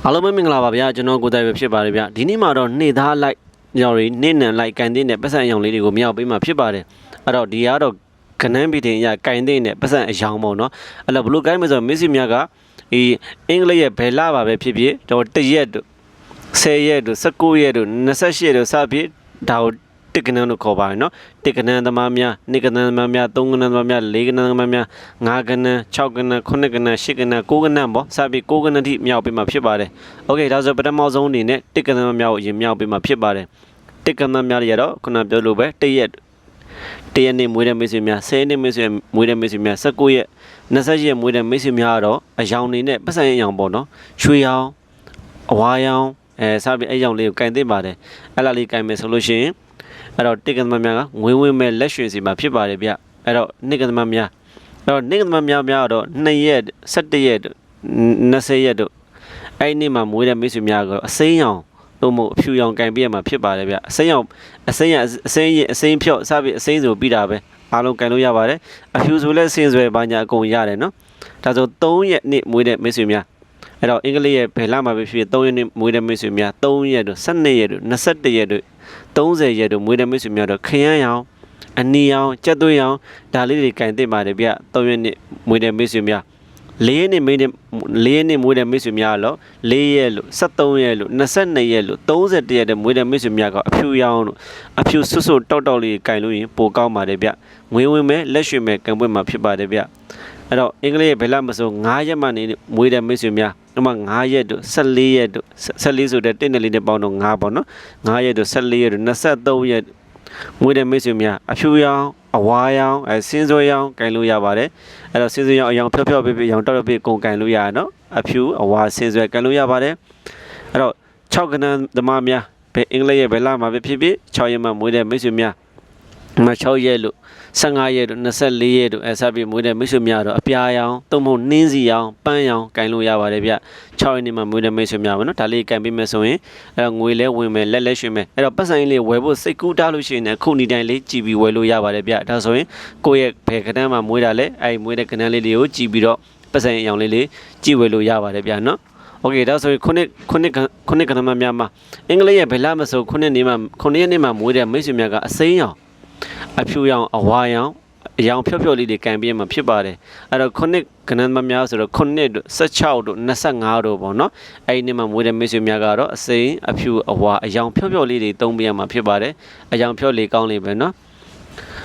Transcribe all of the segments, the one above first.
အားလုံးပဲမင်္ဂလာပါဗျာကျွန်တော်ကိုယ်တိုင်ပဲဖြစ်ပါတယ်ဗျာဒီနေ့မှာတော့နေသားလိုက်ညော်ရီနေနံလိုက်ကန်တဲ့နဲ့ပတ်စံအယောင်လေးတွေကိုမြောက်ပေးမှာဖြစ်ပါတယ်အဲ့တော့ဒီကတော့ကနန်းပီတင်ရကန်တဲ့နဲ့ပတ်စံအယောင်ပေါ့နော်အဲ့တော့ဘလို့ကိုင်းမဆိုမစ်စီမြတ်ကဒီအင်္ဂလိပ်ရဲ့ဘယ်လာပါပဲဖြစ်ဖြစ်တော့တရက်တို့10ရက်တို့19ရက်တို့28ရက်တို့စဖြစ်ဒါကို တစ်ကနန်းလို့ခေါ်ပါတယ်နော်တစ်ကနန်းသမားများနှစ်ကနန်းသမားများသုံးကနန်းသမားများလေးကနန်းသမားများငါးကနန်း၆ကနန်းခုနှစ်ကနန်းရှစ်ကနန်းကိုးကနန်းပေါ့စပြီးကိုးကနန်းထိမြောက်ပေးမှာဖြစ်ပါတယ် โอเคဒါဆိုပထမဆုံးအနေနဲ့တစ်ကနန်းများကိုအရင်မြောက်ပေးမှာဖြစ်ပါတယ်တစ်ကနန်းများတွေကတော့ခုနပြောလို့ပဲတစ်ရက်တစ်ရက်နေ့မွေးတဲ့မိတ်ဆွေများ10နှစ်မိတ်ဆွေမွေးတဲ့မိတ်ဆွေများ19ရက်20ရက်မွေးတဲ့မိတ်ဆွေများကတော့အယောင်နေနဲ့ပတ်စံအယောင်ပေါ့နော်ရွှေရောင်အဝါရောင်အဲစပြီးအယောင်လေးကိုကင်သိပါတယ်အဲ့လားလေးကင်မယ်ဆိုလို့ရှိရင် အဲ့တော့တစ်ကနန်းများကငွေဝင်မဲ့လက်ရွှေစီမှာဖြစ်ပါတယ်ဗျအဲ့တော့နှစ်ကနန်းများအဲ့တော့နှစ်ကနန်းများများတော့2ရက်17ရက်20ရက်တို့အဲ့ဒီနေ့မှာမွေးတဲ့မိတ်ဆွေများကတော့အစိမ်းရောင်သို့မဟုတ်အဖြူရောင်ကင်ပြရမှာဖြစ်ပါတယ်ဗျအစိမ်းရောင်အစိမ်းရအစိမ်းရအစိမ်းဖြော့စပြီးအစိမ်းဆိုပြီးတာပဲအားလုံးကင်လို့ရပါတယ်အဖြူဆိုလည်းဆင်းဆွဲဘာညာအကုန်ရတယ်နော်ဒါဆို3ရက်နေ့မွေးတဲ့မိတ်ဆွေများ အဲ့တော့အင်္ဂလိပ်ရဲ့ဘယ်လမှာပဲဖြစ်ဖြစ်3ရက်နေ့မွေးတဲ့မိတ်ဆွေများ3ရက်တို့12ရက်တို့21ရက်တို့30ရက်တို့မွေးတဲ့မိတ်ဆွေများတော့ခရမ်းရောင်အနီရောင်ကြက်သွေးရောင်ဒါလေးတွေကင်သိပါတယ်ဗျ3ရက်နေ့မွေးတဲ့မိတ်ဆွေများ၄ရက်နေ့မွေးတဲ့၄ရက်နေ့မွေးတဲ့မိတ်ဆွေများတော့၄ရက်လို့73ရက်လို့22ရက်လို့31ရက်တဲ့မွေးတဲ့မိတ်ဆွေများကအဖြူရောင်လို့အဖြူဆွတ်ဆွတ်တောက်တောက်လေးကင်လို့ရင်ပိုကောင်းပါတယ်ဗျငွေဝင်မဲ့လက်ရွှေမဲ့ကံပွင့်မှာဖြစ်ပါတယ်ဗျ အဲ့တော့အင်္ဂလိပ်ရဲ့ဘယ်လားမဆို9ရက်မှနေမွေးတဲ့မိတ်ဆွေများဥပမာ9ရက်တို့14ရက်တို့14ဆိုတဲ့တင်းတယ်လေးနဲ့ပေါင်းတော့9ပေါ့နော်9ရက်တို့14ရက်တို့23ရက်မွေးတဲ့မိတ်ဆွေများအဖြူရောင်အဝါရောင်အဲစင်းစွဲရောင်ကင်လို့ရပါတယ်အဲ့တော့စင်စင်ရောင်အယောင်ဖြော့ဖြော့ပြပြရောင်တောက်တောက်ပြကုန်ကန်လို့ရရနော်အဖြူအဝါစင်စွဲကန်လို့ရပါတယ်အဲ့တော့6ကနန်းသမားများဘယ်အင်္ဂလိပ်ရဲ့ဘယ်လာမှာပဲဖြစ်ဖြစ်6ရက်မှမွေးတဲ့မိတ်ဆွေများမ 6ရက်လို့15ရက်လို့24ရက်လို့အဲစပြီးမွေးတဲ့မိတ်ဆွေများတော့အပြာရောင်သုံးဖို့နှင်းစီရောင်ပန်းရောင်ကန်လို့ရပါတယ်ဗျ6ရက်နေ့မှမွေးတဲ့မိတ်ဆွေများပါနော်ဒါလေးကန်ပြီးမယ်ဆိုရင်အဲ့တော့ငွေလဲဝင်မယ်လက်လဲရွှေမယ်အဲ့တော့ပတ်စံလေးဝယ်ဖို့စိတ်ကူးတားလို့ရှိရင်လည်းခုနီတိုင်းလေးကြည်ပြီးဝယ်လို့ရပါတယ်ဗျဒါဆိုရင် ကိုယ့်ရဲ့ဘယ်ကဏ္ဍမှာမွေးတာလဲအဲ့ဒီမွေးတဲ့ကဏ္ဍလေးတွေကိုကြည့်ပြီးတော့ပတ်စံအယောင်လေးလေးကြည့်ဝယ်လို့ရပါတယ်ဗျာနော်โอเคဒါဆိုရင်ခုနှစ်ခုနှစ်ခုနှစ်ကဏ္ဍမှာများမှာအင်္ဂလိပ်ရဲ့ဘယ်လမဆိုခုနှစ်နေ့မှာခုနှစ်ရက်နေ့မှာမွေးတဲ့မိတ်ဆွေများကအစိမ်းရောင် အဖြူရောင်အဝါရောင်အယောင်ဖြော့ဖြော့လေးတွေကန်ပြင်းမှာဖြစ်ပါတယ်အဲ့တော့ခုနှစ်ကဏ္ဍမှာများဆိုတော့ခုနှစ်တို့16တို့25တို့ပေါ့နော်အဲ့ဒီနေ့မှာမွေးတဲ့မိတ်ဆွေများကတော့အစိမ်းအဖြူအဝါအယောင်ဖြော့ဖြော့လေးတွေသုံးပြရမှာဖြစ်ပါတယ်အယောင်ဖြော့လေးကောင်းလေးပဲနော်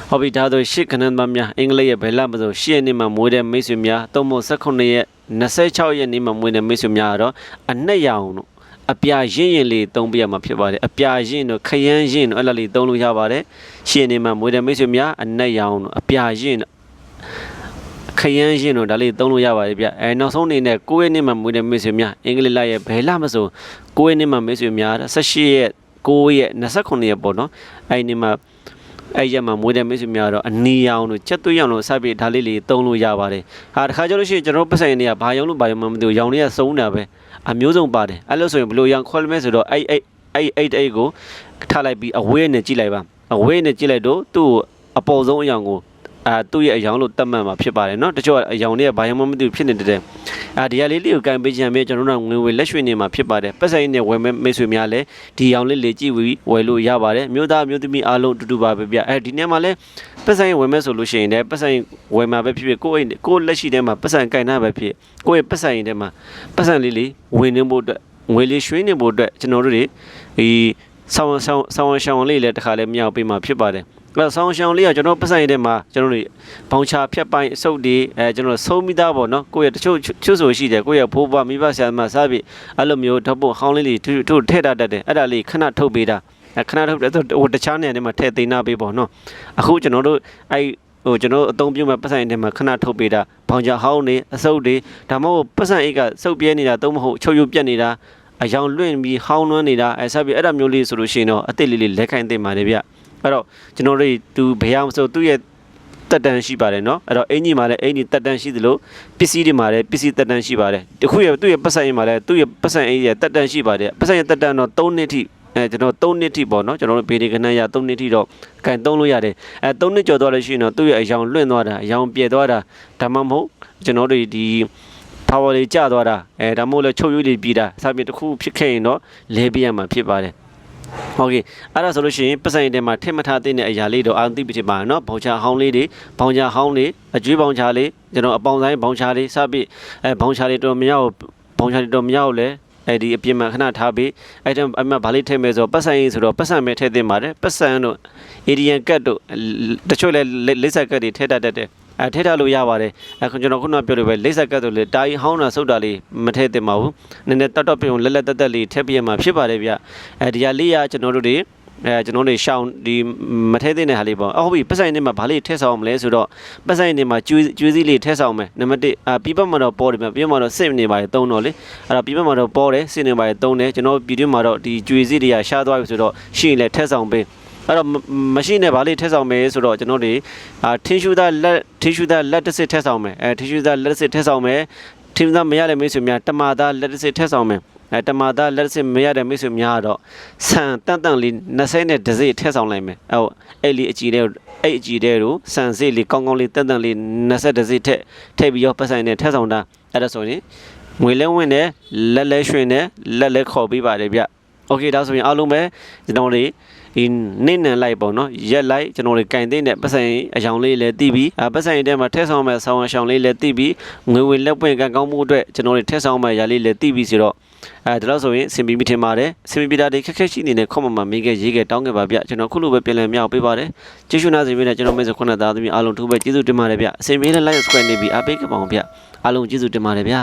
ဟုတ်ပြီဒါဆိုရှစ်ခဏန်းသားများအင်္ဂလိပ်ရဲ့ဘယ်လမဆိုရှစ်ရက်နေ့မှာမွေးတဲ့မိတ်ဆွေများသုံးဖို့18ရက်26ရက်နေ့မှာမွေးတဲ့မိတ်ဆွေများကတော့အနက်ရောင်တို့ အပြာရင့်ရင်လေးသုံးပြရမှာဖြစ်ပါတယ်အပြာရင့်တို့ခရမ်းရင့်တို့အဲ့လိုလေးသုံးလို့ရပါတယ်ရှစ်ရက်နေ့မှာမွေးတဲ့မိတ်ဆွေများအနက်ရောင်တို့အပြာရင့်တို့ခရမ်းရင့်တို့ဒါလေးသုံးလို့ရပါတယ်ဗျအဲနောက်ဆုံးအနေနဲ့9ရက်နေ့မှာမွေးတဲ့မိတ်ဆွေများအင်္ဂလိပ်လရဲ့ဘယ်လမဆို9ရက်နေ့မှာမိတ်ဆွေများ18ရက်9ရက်29ရက်ပေါ့နော်အဲ့ဒီနေ့မှာ အဲ့ရက်မှာမွေးတဲ့မိတ်ဆွေများတော့အနီရောင်တို့ချက်သွေးရောင်တို့စပြီးဒါလေးလေးသုံးလို့ရပါတယ်ဟာတခါကျလို့ရှိရင်ကျွန်တော်ပတ်ဆိုင်တွေကဘာရောင်လို့ဘာရောင်မှမသိဘူးရောင်တွေကစုံတာပဲအမျိုးစုံပါတယ်အဲ့လို့ဆိုရင်ဘလို့ရောင်ခေါ်လို့မဲဆိုတော့အဲ့အဲ့အဲ့အဲ့အဲ့ကိုထားလိုက်ပြီးအဝေးနဲ့ကြည့်လိုက်ပါအဝေးနဲ့ကြည့်လိုက်တော့သူ့ကိုအပေါ်ဆုံးအရောင်ကို အာသူ့ရဲ့အယောင်လို့တတ်မှတ်မှာဖြစ်ပါတယ်เนาะတချို့ကအယောင်တွေကဘာရောင်မှမသိဘူးဖြစ်နေတယ်အာဒီဟာလေးလေးကိုကင်ပေးချင်မယ်ကျွန်တော်တို့ကငွေဝေလက်ရွှေနေမှာဖြစ်ပါတယ်ပတ်ဆိုင်နဲ့ဝယ်မဲ့မိတ်ဆွေများလည်းဒီရောင်လေးလေးကြည့်ပြီးဝယ်လို့ရပါတယ်မြို့သားမြို့သမီးအားလုံးအတူတူပါပဲဗျအဲဒီနေ့မှာလည်းပတ်ဆိုင်ဝယ်မဲ့ဆိုလို့ရှိရင်လည်းပတ်ဆိုင်ဝယ်မှာပဲဖြစ်ဖြစ်ကိုယ့်အိမ်ကိုယ့်လက်ရှိထဲမှာပတ်ဆိုင်ကင်တာပဲဖြစ်ကိုယ့်ရဲ့ပတ်ဆိုင်ထဲမှာပတ်ဆိုင်လေးလေးဝင်နေဖို့အတွက်ငွေလေးရွှေနေဖို့အတွက်ကျွန်တော်တို့တွေဒီဆောင်းဆောင်းဆောင်းရှောင်းလေးလည်းတစ်ခါလည်းမြောက်ပေးမှာဖြစ်ပါတယ်အဲ့ တော့ဆောင်းရှောင်းလေးကကျွန်တော်ပတ်ဆိုင်ထဲမှာကျွန်တော်တို့ဘောင်ချဖြတ်ပိုင်းအစုပ်တွေအဲကျွန်တော်ဆုံးမိသားပေါ့နော်ကိုယ့်ရဲ့တချို့ချွတ်ဆိုရှိတယ်ကိုယ့်ရဲ့ဖိုးဘွားမိဘဆရာမစားပြီးအဲ့လိုမျိုးဓာတ်ပုံဟောင်းလေးတွေထုတ်ထည့်တတ်တယ်အဲ့ဒါလေးခဏထုတ်ပေးတာခဏထုတ်တယ်ဟိုတခြားနေရာတွေမှာထည့်သိမ်းနာပေးပေါ့နော်အခုကျွန်တော်တို့အဲ့ဟိုကျွန်တော်အသုံးပြုမဲ့ပတ်စံတွေမှာခဏထုတ်ပေးတာဘောင်ချဟောင်းတွေအစုပ်တွေဒါမှမဟုတ်ပတ်စံအိတ်ကစုပ်ပြဲနေတာသုံးမဟုတ်ချုပ်ရုပ်ပြက်နေတာအယောင်လွင့်ပြီးဟောင်းနှွမ်းနေတာအဲဆက်ပြီးအဲ့ဒါမျိုးလေးဆိုလို့ရှိရင်တော့အစ်စ်လေးလေးလက်ခံသိမ်းပါတယ်ဗျ အဲ့တော့ကျွန်တော်တို့သူဘယ်အောင်ဆိုသူ့ရဲ့တက်တန်ရှိပါတယ်เนาะအဲ့တော့အင်ကြီးမှာလည်းအင်ကြီးတက်တန်ရှိသလိုပစ္စည်းတွေမှာလည်းပစ္စည်းတက်တန်ရှိပါတယ်တခုရဲ့သူ့ရဲ့ပတ်စံရင်မှာလည်းသူ့ရဲ့ပတ်စံအင်ကြီးရဲ့တက်တန်ရှိပါတယ်ပတ်စံရဲ့တက်တန်တော့3နှစ်ထိအဲကျွန်တော်3နှစ်ထိပေါ့เนาะကျွန်တော်တို့ဘေဒီကနန်းရ3နှစ်ထိတော့ကန်သုံးလို့ရတယ်အဲ3နှစ်ကျော်သွားလို့ရှိရင်တော့သူ့ရဲ့အယောင်လွင့်သွားတာအယောင်ပြဲသွားတာဒါမှမဟုတ်ကျွန်တော်တို့ဒီ power လေးကျသွားတာအဲဒါမှမဟုတ်လဲချုပ်ရွေးလေးပြီးတာစသဖြင့်တစ်ခုဖြစ်ခဲ့ရင်တော့လဲပေးရမှာဖြစ်ပါတယ် ဟုတ်ကဲ့အဲ့ဒါဆိုလို့ရှိရင်ပတ်စံရင်ထဲမှာထင်မထားတဲ့အရာလေးတော့အာသိပြီဖြစ်ပါနော်ဘောင်ချဟောင်းလေးတွေဘောင်ချဟောင်းလေးအကျွေးဘောင်ချလေးကျွန်တော်အပေါင်ဆိုင်ဘောင်ချလေးစပြီးအဲဘောင်ချလေးတော်မြောက်ဘောင်ချလေးတော်မြောက်လဲအဲ့ဒီအပြင်မှာခဏထားပြီးအဲ့ဒါအမှဗာလေးထည့်မယ်ဆိုတော့ပတ်စံရင်ဆိုတော့ပတ်စံမဲ့ထည့်သင့်ပါတယ်ပတ်စံတို့ ADN ကတ်တို့တချို့လဲလိပ်ဆက်ကတ်တွေထည့်တတ်တဲ့ အဲထည့်ထားလို့ရပါတယ်အခုကျွန်တော်ခုနပြောလို့ပဲလိပ်ဆက်ကတ်တို့လေတာကြီးဟောင်းတာဆုတ်တာလေးမထည့်သင့်ပါဘူးနည်းနည်းတတ်တော့ပြုံလက်လက်တက်တက်လေးထည့်ပြရမှာဖြစ်ပါတယ်ဗျအဲဒီဟာလေးရကျွန်တော်တို့တွေအဲကျွန်တော်တို့ရှောင်းဒီမထဲသင့်တဲ့ဟာလေးပေါ့အဟုတ်ပြီပတ်ဆိုင်နေမှာဘာလေးထည့်ဆောင်မလဲဆိုတော့ပတ်ဆိုင်နေမှာကျွေးကျွေးစည်းလေးထည့်ဆောင်မယ်နံပါတ်1အာပြပမှာတော့ပေါ်တယ်ပြပြမှာတော့စစ်နေပါလေတုံးတော့လေအဲ့တော့ပြပမှာတော့ပေါ်တယ်စစ်နေပါလေတုံးတယ်ကျွန်တော်ပြည်တွင်းမှာတော့ဒီကျွေးစည်းတွေကရှားသွားပြီဆိုတော့ရှိရင်လည်းထည့်ဆောင်ပေး အဲ့တော့မရှိနဲ့ဗာလေးထက်ဆောင်မယ်ဆိုတော့ကျွန်တော်တွေအာထင်းရှူသားလက်ထင်းရှူသားလက်တစ်စစ်ထက်ဆောင်မယ်အဲထင်းရှူသားလက်တစ်စစ်ထက်ဆောင်မယ်ထင်းသားမရတဲ့မိတ်ဆွေများတမာသားလက်တစ်စစ်ထက်ဆောင်မယ်အဲတမာသားလက်တစ်စစ်မရတဲ့မိတ်ဆွေများကတော့ဆန်တန်တန်လေး20နဲ့တစ်စိထက်ဆောင်လိုက်မယ်အဲအဲ့လီအကြည့်တဲ့အဲ့အကြည့်တဲ့တို့ဆန်စိလေးကောင်းကောင်းလေးတန်တန်လေး20တစ်စိထက်ထည့်ပြီးတော့ပတ်ဆိုင်နဲ့ထက်ဆောင်တာအဲ့ဒါဆိုရင်ငွေလဲဝင်တယ်လက်လဲရွှင်တယ်လက်လဲခေါ်ပေးပါတယ်ဗျ โอเคဒါဆိုရင်အားလုံးပဲကျွန်တော်တွေ ဒီနေ့နံလိုက်ပေါ့နော်ရက်လိုက်ကျွန်တော်တို့ကင်သိတဲ့ပတ်စံအယောင်လေးလည်းတီးပြီးအဲပတ်စံထဲမှာထက်ဆောင်မဲ့ဆောင်းအရှောင်းလေးလည်းတီးပြီးငွေဝင်လက်ပွင့်ကံကောင်းမှုအတွက်ကျွန်တော်တို့ထက်ဆောင်မဲ့ຢာလေးလည်းတီးပြီးဆိုတော့အဲဒီတော့ဆိုရင်စင်ပီမိထင်ပါတယ်စင်ပီပီတာတွေခက်ခက်ရှိနေတဲ့ခွန်မမမိခဲ့ရေးခဲ့တောင်းခဲ့ပါဗျကျွန်တော်ခုလိုပဲပြန်လည်မြောက်ပေးပါတယ်ကျေးဇူးနာစီပေးတဲ့ကျွန်တော်မိတ်ဆွေခုနသားသမီးအားလုံးထူးပဲကျေးဇူးတင်ပါတယ်ဗျအစင်ပေးတဲ့ like subscribe နေပြီးအားပေးကြပါအောင်ဗျအားလုံးကျေးဇူးတင်ပါတယ်ဗျ